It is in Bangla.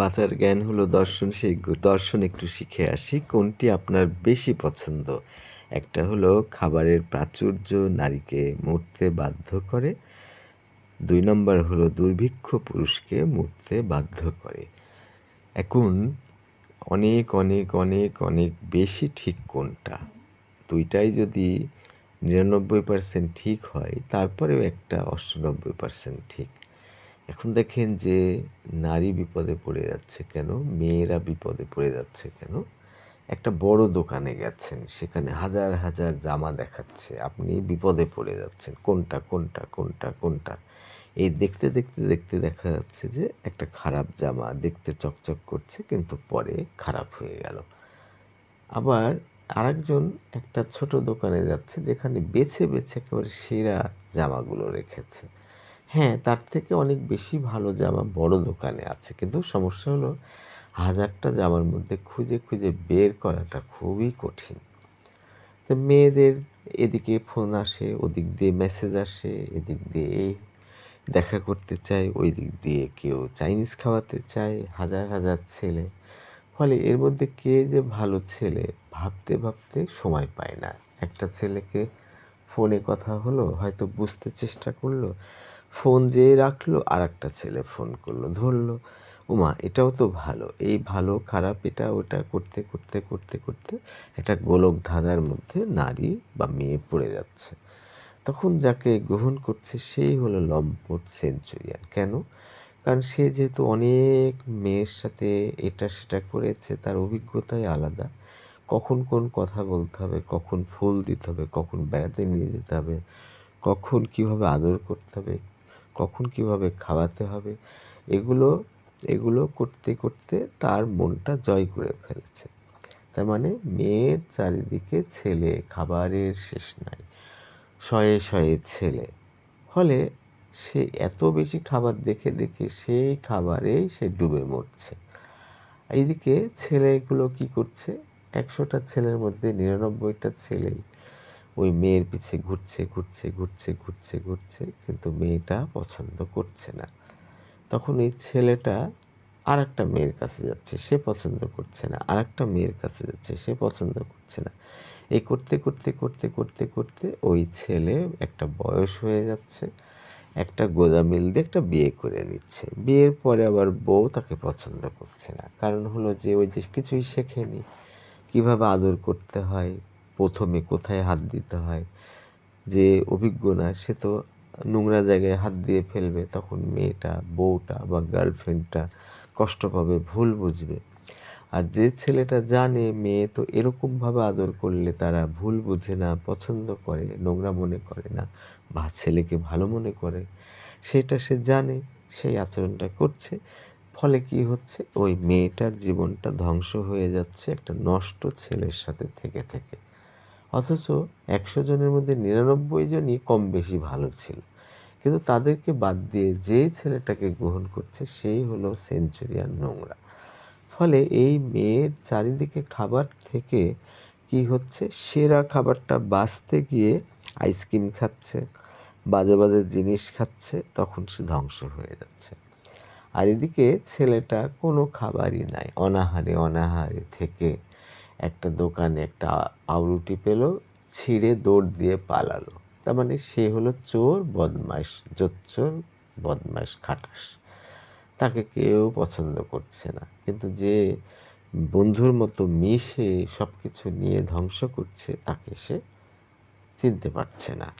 বাঁচার জ্ঞান হলো দর্শন, সেই দর্শন একটু শিখে আসি, কোনটি আপনার বেশি পছন্দ? একটা হলো খাবারের প্রাচুর্য, নারীকে মরতে বাধ্য করে। দুই নম্বর হলো দুর্ভিক্ষ পুরুষকে মরতে বাধ্য করে। এখন অনেক অনেক অনেক অনেক বেশি ঠিক কোনটা? দুইটাই যদি নিরানব্বই পার্সেন্ট ঠিক হয়, তারপরেও একটা অষ্টানব্বই পার্সেন্ট ঠিক। এখন দেখেন যে নারী বিপদে পড়ে যাচ্ছে কেন? মেয়েরা বিপদে পড়ে যাচ্ছে কেন? একটা বড় দোকানে গেছেন, সেখানে হাজার হাজার জামা দেখাচ্ছে, আপনি বিপদে পড়ে যাচ্ছেন। কোনটা কোনটা কোনটা কোনটা? এই দেখতে দেখতে দেখতে দেখা যাচ্ছে যে একটা খারাপ জামা দেখতে চকচক করছে, কিন্তু পরে খারাপ হয়ে গেল। আবার আরেকজন একটা ছোট দোকানে যাচ্ছে, যেখানে বেছে বেছে একেবারে সেরা জামাগুলো রেখেছে। হ্যাঁ তার থেকে অনেক বেশি ভালো জামা বড় দোকানে আছে। কিন্তু সমস্যা হলো, হাজারটা জামার মধ্যে খুঁজে খুঁজে বের করাটা খুবই কঠিন। তো মেয়েদের এদিকে ফোন আসে, ওদিক দিয়ে মেসেজ আসে, এদিক দিয়ে এই দেখা করতে চায় ওই দিক দিয়ে কেউ চাইনিজ খাওয়াতে চায়, হাজার হাজার ছেলে। ফলে এর মধ্যে কে যে ভালো ছেলে ভাবতে ভাবতে সময় পায় না। একটা ছেলেকে ফোনে কথা হলো, হয়তো বুঝতে চেষ্টা করল ফোন যেয়ে রাখল আর একটা ছেলে ফোন করল, ধরলো, উমা, এটাও তো ভালো। এই ভালো, খারাপ, এটা, ওটা করতে করতে করতে করতে একটা গোলক ধাঁধার মধ্যে নারী বা মেয়ে পড়ে যাচ্ছে। তখন যাকে গ্রহণ করছে সেই হলো লম্পট সেঞ্চুরিয়ান। কেন? কারণ সে যেহেতু অনেক মেয়ের সাথে এটা সেটা করেছে, তার অভিজ্ঞতাই আলাদা। কখন কোন কথা বলতে হবে, কখন ফুল দিতে হবে, কখন বেড়াতে নিয়ে যেতে হবে, কখন কীভাবে আদর করতে হবে কখন কীভাবে খাওয়াতে হবে, এগুলো এগুলো করতে করতে তার মনটা জয় করে ফেলেছে। তার মানে মেয়ের চারিদিকে ছেলে, খাবারের শেষ নাই, শয়ে শয়ে ছেলে। ফলে সে এত বেশি খাবার দেখে দেখে সেই খাবারেই সে ডুবে মরছে। এইদিকে ছেলেগুলো কি করছে? একশোটা ছেলের মধ্যে নিরানব্বইটা ছেলেই ওই মেয়ের পিছে ঘুরছে ঘুরছে ঘুরছে ঘুরছে ঘুরছে, কিন্তু মেয়েটা পছন্দ করছে না। তখন এই ছেলেটা আর একটা মেয়ের কাছে যাচ্ছে, সে পছন্দ করছে না। আর একটা মেয়ের কাছে যাচ্ছে, সে পছন্দ করছে না। এই করতে করতে করতে করতে করতে ওই ছেলে একটা বয়স হয়ে যাচ্ছে, একটা গোদামিল দিয়ে একটা বিয়ে করে নিচ্ছে। বিয়ের পরে আবার বউ তাকে পছন্দ করছে না। কারণ হলো যে ওই যে কিছুই শেখেনি। কীভাবে আদর করতে হয় প্রথমে কোথায় হাত দিতে হয়? যে অভিজ্ঞ না, সে তো নোংরা জায়গায় হাত দিয়ে ফেলবে, তখন মেয়েটা, বউটা বা গার্লফ্রেন্ডটা কষ্ট পাবে, ভুল বুঝবে। আর যে ছেলেটা জানে মেয়ে তো এরকমভাবে আদর করলে তারা ভুল বুঝে না, পছন্দ করে, নোংরা মনে করে না বা ছেলেকে ভালো মনে করে, সেটা সে জানে, সেই আচরণটা করছে। ফলে কি হচ্ছে? ওই মেয়েটার জীবনটা ধ্বংস হয়ে যাচ্ছে, একটা নষ্ট ছেলের সাথে থেকে থেকে। অথচ একশো জনের মধ্যে নিরানব্বই জনই কম বেশি ভালো ছিল। কিন্তু তাদেরকে বাদ দিয়ে যে ছেলেটাকে গ্রহণ করছে, সেই হলো সেঞ্চুরিয়ান নোংরা। ফলে এই মেয়ের চারিদিকে খাবার থেকে কি হচ্ছে? সেরা খাবারটা বাঁচতে গিয়ে আইসক্রিম খাচ্ছে, বাজে বাজে জিনিস খাচ্ছে, তখন সে ধ্বংস হয়ে যাচ্ছে। আর এদিকে ছেলেটা কোনো খাবারই নাই, অনাহারে অনাহারে থেকে একটা দোকানে একটা আউরুটি পেল, ছিঁড়ে দৌড় দিয়ে পালালো। তার মানে সে হলো চোর বদমাস জোচ্চোর বদমাস খাটাস। তাকে কেউ পছন্দ করছে না। কিন্তু যে বন্ধুর মতো মিশে সব কিছু নিয়ে ধ্বংস করছে, তাকে সে চিনতে পারছে না।